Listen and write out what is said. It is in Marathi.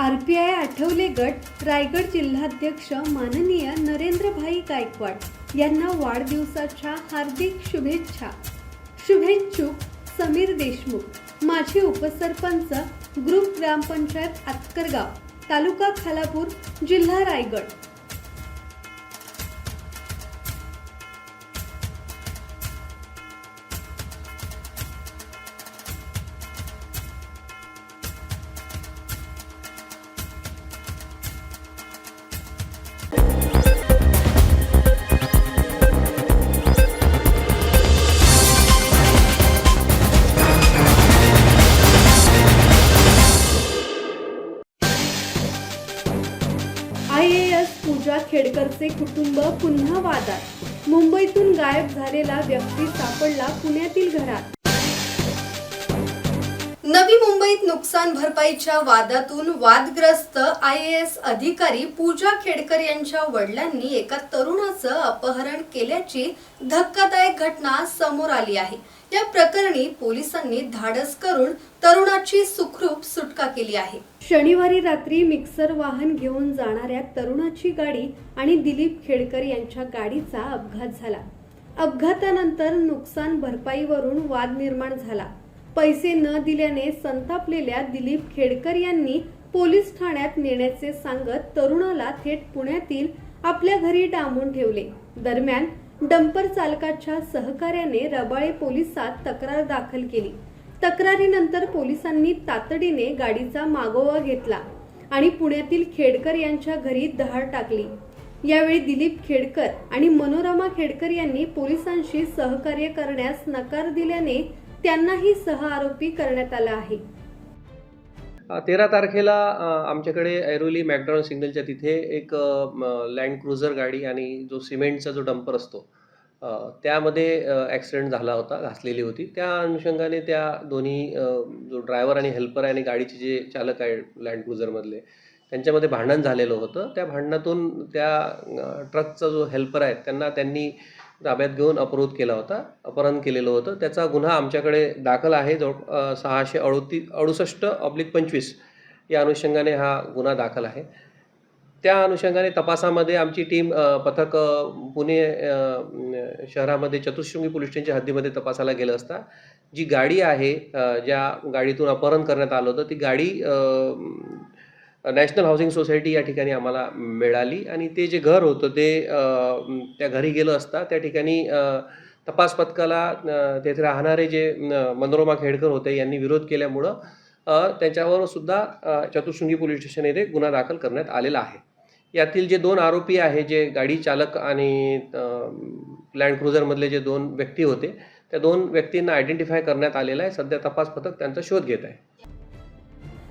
आर पी आय आठवले गट रायगड जिल्हाध्यक्ष माननीय नरेंद्रभाई गायकवाड यांना वाढदिवसाच्या हार्दिक शुभेच्छा. शुभेच्छुक समीर देशमुख माजी उपसरपंच ग्रुप ग्रामपंचायत आतकरगाव तालुका खालापूर जिल्हा Raigad. I A S Pooja खेडकरचे कुटुंब पुन्हा वादात. मुंबईतून गायब झालेला व्यक्ती सापडला पुण्यातील घरात. नवी मुंबईत नुकसान भरपाईच्या वादातून वादग्रस्त आय ए एस अधिकारी पूजा खेडकर यांच्या वडिलांनी एका तरुणाचं अपहरण केल्याची धक्कादायक घटना समोर आली आहे. या प्रकरणी पोलिसांनी धाडस करून तरुणाची सुखरूप सुटका केली आहे. शनिवारी रात्री मिक्सर वाहन घेऊन जाणाऱ्या तरुणाची गाडी आणि दिलीप खेडकर यांच्या गाडीचा अपघात झाला. अपघातानंतर नुकसान भरपाईवरून वाद निर्माण झाला. पैसे न दिल्याने संतापलेल्या दिलीप खेडकर यांनी पोलीस ठाण्यात नेण्याचे सांगत तरुणाला थेट पुण्यातील आपल्या घरी डांबून ठेवले. दरम्यान डंपर चालकाच्या सहकार्याने रबाळे पोलिसात तक्रार दाखल केली. तक्रारीनंतर पोलिसांनी तातडीने गाडीचा मागोवा घेतला आणि पुण्यातील खेडकर यांच्या घरी दहाड टाकली. यावेळी दिलीप खेडकर आणि मनोरमा खेडकर यांनी पोलिसांशी सहकार्य करण्यास नकार दिल्याने त्यांनाही सह आरोपी करण्यात आला आहे. तेरा तारखेला आमच्याकडे ऐरोली मॅकडॉन सिग्नलच्या तिथे एक लँड क्रुझर गाडी आणि जो सिमेंटचा जो डंपर असतो त्यामध्ये ॲक्सिडेंट झाला होता घासलेली होती. त्या अनुषंगाने त्या दोन्ही जो ड्रायव्हर आणि हेल्पर आहे आणि गाडीचे जे चालक आहे लँड क्रुझरमधले त्यांच्यामध्ये भांडण झालेलं होतं. त्या भांडणातून त्या ट्रकचा जो हेल्पर आहे त्यांना त्यांनी ताब्यात घेऊन अपहृत केला होता अपहरण केलेलं होतं. त्याचा गुन्हा आमच्याकडे दाखल आहे. जवळ सहाशे अडोती अडुसष्ट ऑब्लिक पंचवीस या अनुषंगाने हा गुन्हा दाखल आहे. त्या अनुषंगाने तपासामध्ये आमची टीम पथक पुणे शहरामध्ये चतुश्रृंगी पोलीस स्टेशनच्या हद्दीमध्ये तपासाला गेलं असता. जी गाडी आहे ज्या गाडीतून अपहरण करण्यात आलं होतं ती गाडी नॅशनल हाऊसिंग सोसायटी या ठिकाणी आम्हाला मिळाली आणि ते जे घर होतं ते त्या घरी गेलं असता त्या ठिकाणी तपास पथकाला तेथे राहणारे जे मनोरमा खेडकर होते यांनी विरोध केल्यामुळं त्यांच्यावर त्याच्यावर सुद्धा चतुर्शृंगी पोलीस स्टेशन येथे गुन्हा दाखल करण्यात आलेला आहे. यातील जे दोन आरोपी आहे जे गाडी चालक आणि लँड क्रुझरमधले जे दोन व्यक्ती होते त्या दोन व्यक्तींना आयडेंटिफाय करण्यात आलेलं आहे. सध्या तपास पथक त्यांचा शोध घेत आहे.